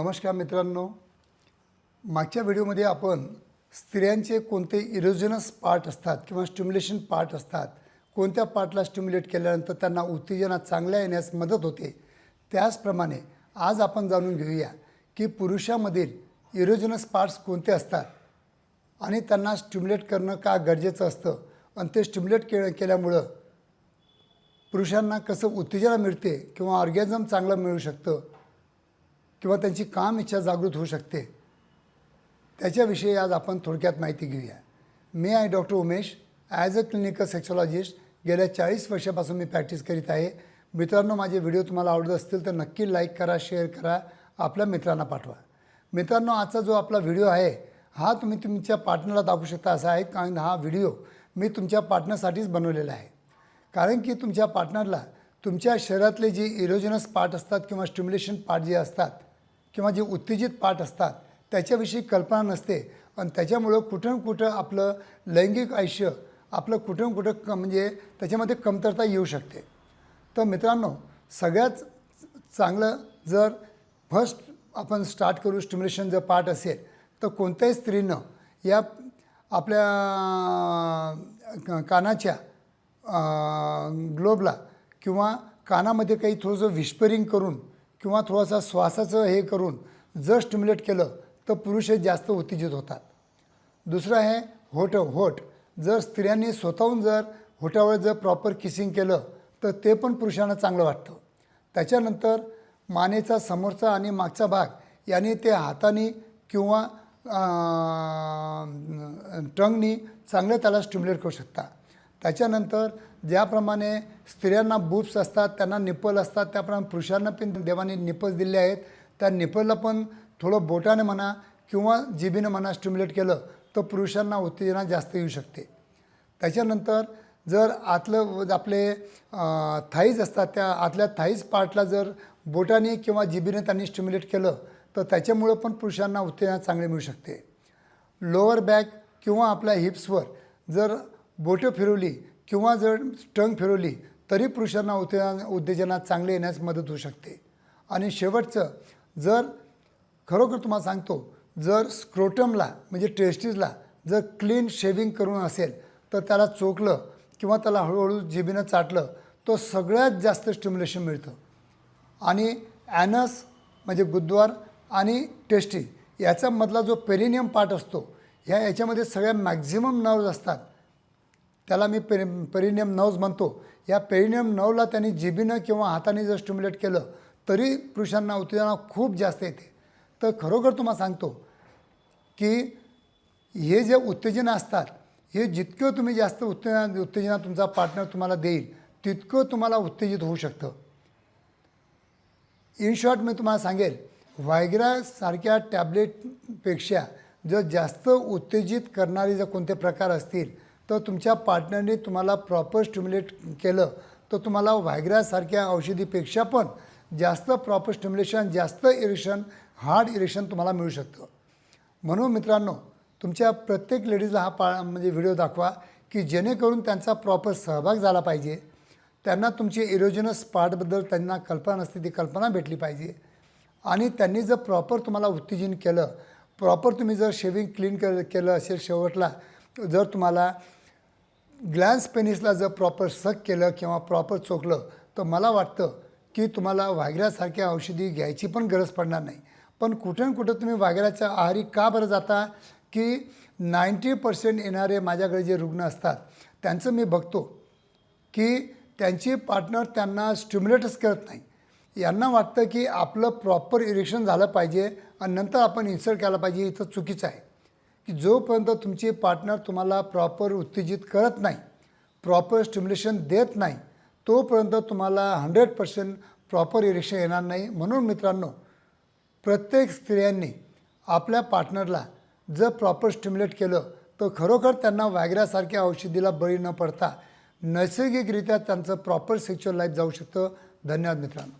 नमस्कार मित्रांनो. मागच्या व्हिडिओमध्ये आपण स्त्रियांचे कोणते इरोजनस पार्ट असतात किंवा स्टिम्युलेशन पार्ट असतात कोणत्या पार्टला स्टिम्युलेट केल्यानंतर त्यांना उत्तेजना चांगल्या येण्यास मदत होते त्याचप्रमाणे आज आपण जाणून घेऊया की पुरुषामधील इरोजनस पार्ट्स कोणते असतात आणि त्यांना स्टिम्युलेट करणं का गरजेचं असतं आणि ते स्टिम्युलेट के केल्यामुळं पुरुषांना कसं उत्तेजना मिळते किंवा ऑर्गॅझम चांगलं मिळू शकतं किंवा त्यांची काम इच्छा जागृत होऊ शकते. त्याच्याविषयी आज आपण थोडक्यात माहिती घेऊया. मी आहे doctor Umesh. As a clinical sexologist गेल्या चाळीस वर्षापासून मी प्रॅक्टिस करीत आहे. मित्रांनो माझे व्हिडिओ तुम्हाला आवडत असतील तर नक्की लाईक करा शेअर करा. आपल्या मित्रांना पाठवा. मित्रांनो आजचा जो आपला व्हिडिओ आहे हा तुम्ही तुमच्या पार्टनरला दाखवू शकता. असा आहे कारण हा व्हिडिओ मी तुमच्या पार्टनरसाठीच बनवलेला आहे. कारण की तुमच्या पार्टनरला तुमच्या शरीरातले जे इरोजनस पार्ट असतात किंवा स्टिम्युलेशन पार्ट जे असतात किंवा जे उत्तेजित पार्ट असतात त्याच्याविषयी कल्पना नसते. आणि त्याच्यामुळं कुठं कुठं आपलं लैंगिक आयुष्य आपलं कुठं कुठं क म्हणजे त्याच्यामध्ये कमतरता येऊ शकते. तर मित्रांनो सगळ्यात चांगलं जर फर्स्ट आपण स्टार्ट करू स्टिम्युलेशन जर पार्ट असेल तर कोणत्याही स्त्रीनं या आपल्या क- कानाच्या ग्लोबला किंवा कानामध्ये काही थोडंसं विस्परिंग करून किंवा थोडासा श्वासाचं हे करून जर स्टिम्युलेट केलं तर पुरुषही जास्त उत्तेजित होतात. दुसरं आहे होट होट. जर स्त्रियांनी स्वतःहून जर होटावर जर प्रॉपर किसिंग केलं तर ते पण पुरुषांना चांगलं वाटतं. त्याच्यानंतर मानेचा समोरचा आणि मागचा भाग याने ते हाताने किंवा टंगनी चांगलं त्याला स्टिम्युलेट करू शकता. त्याच्यानंतर ज्याप्रमाणे स्त्रियांना बुब्स असतात त्यांना निप्पल असतात त्याप्रमाणे पुरुषांना पण देवाने निप्पल्स दिले आहेत. त्या निप्पलला पण थोडं बोटाने म्हणा किंवा जिबीनं म्हणा स्टिम्युलेट केलं तर पुरुषांना उत्तेजना जास्त येऊ शकते. त्याच्यानंतर जर आतलं आपले थाईज असतात त्या आतल्या थाईज पार्टला जर बोटाने किंवा जिबीने त्यांनी स्टिम्युलेट केलं तर त्याच्यामुळं पण पुरुषांना उत्तेजना चांगली मिळू शकते. लोअर बॅक किंवा आपल्या हिप्सवर जर बोटं फिरवली किंवा जर टंग फिरवली तरी पुरुषांना उत्तेजना उत्तेजना चांगले येण्यास मदत होऊ शकते. आणि शेवटचं जर खरोखर तुम्हाला सांगतो जर स्क्रोटमला म्हणजे टेस्टीजला जर क्लीन शेविंग करून असेल तर त्याला चोखलं किंवा त्याला हळूहळू जिबीनं चाटलं तो सगळ्यात जास्त स्टिम्युलेशन मिळतं. आणि ॲनस म्हणजे गुद्वार आणि टेस्टी याच्यामधला जो पेरिनियम पार्ट असतो ह्या याच्यामध्ये सगळ्या मॅक्झिमम नर्व्ज असतात. त्याला मी पेरि पेरिनियम नव्ज म्हणतो. या पेरिनियम नवला त्यांनी जिबीनं किंवा हाताने जर स्टिम्युलेट केलं तरी पुरुषांना उत्तेजना खूप जास्त येते. तर खरोखर तुम्हाला सांगतो की हे जे उत्तेजना असतात हे जितकं तुम्ही जास्त उत्तेजना उत्तेजना तुमचा पार्टनर तुम्हाला देईल तितकं तुम्हाला उत्तेजित होऊ शकतं. इन शॉर्ट मी तुम्हाला सांगेल वायग्रासारख्या टॅबलेटपेक्षा जर जास्त उत्तेजित करणारे जर कोणते प्रकार असतील तर तुमच्या पार्टनरने तुम्हाला प्रॉपर स्टिम्युलेट केलं तर तुम्हाला व्हायग्रासारख्या औषधीपेक्षा पण जास्त प्रॉपर स्टिम्युलेशन जास्त इरेक्शन हार्ड इरेक्शन तुम्हाला मिळू शकतं. म्हणून मित्रांनो तुमच्या प्रत्येक लेडीजला हा पा म्हणजे व्हिडिओ दाखवा की जेणेकरून त्यांचा प्रॉपर सहभाग झाला पाहिजे. त्यांना तुमची इरोजिनस पार्टबद्दल त्यांना कल्पना नसते ती कल्पना भेटली पाहिजे. आणि त्यांनी जर प्रॉपर तुम्हाला उत्तेजन केलं प्रॉपर तुम्ही जर शेविंग क्लीन केलं असेल शेवटला जर तुम्हाला ग्लॅन्स पेनिसला जर प्रॉपर सक केलं किंवा प्रॉपर चोखलं तर मला वाटतं की तुम्हाला व्हायग्रासारख्या औषधी घ्यायची पण गरज पडणार नाही. पण कुठं ना कुठं तुम्ही व्हायग्राच्या आहारी का बरं जाता की नाईंटी पर्सेंट येणारे माझ्याकडे जे रुग्ण असतात त्यांचं मी बघतो की त्यांची पार्टनर त्यांना स्टिम्युलेटच करत नाही. यांना वाटतं की आपलं प्रॉपर इरेक्शन झालं पाहिजे आणि नंतर आपण इन्सर्ट केला पाहिजे इथं चुकीचं आहे. की जोपर्यंत तुमची पार्टनर तुम्हाला प्रॉपर उत्तेजित करत नाही प्रॉपर स्टिम्युलेशन देत नाही तोपर्यंत तुम्हाला हंड्रेड पर्सेंट प्रॉपर इरेक्शन येणार नाही. म्हणून मित्रांनो प्रत्येक स्त्रियांनी आपल्या पार्टनरला जर प्रॉपर स्टिम्युलेट केलं तर खरोखर त्यांना व्याग्रासारख्या औषधीला बळी न पडता नैसर्गिकरित्या त्यांचं प्रॉपर सेक्च्युअल लाईफ जाऊ शकतं. धन्यवाद मित्रांनो.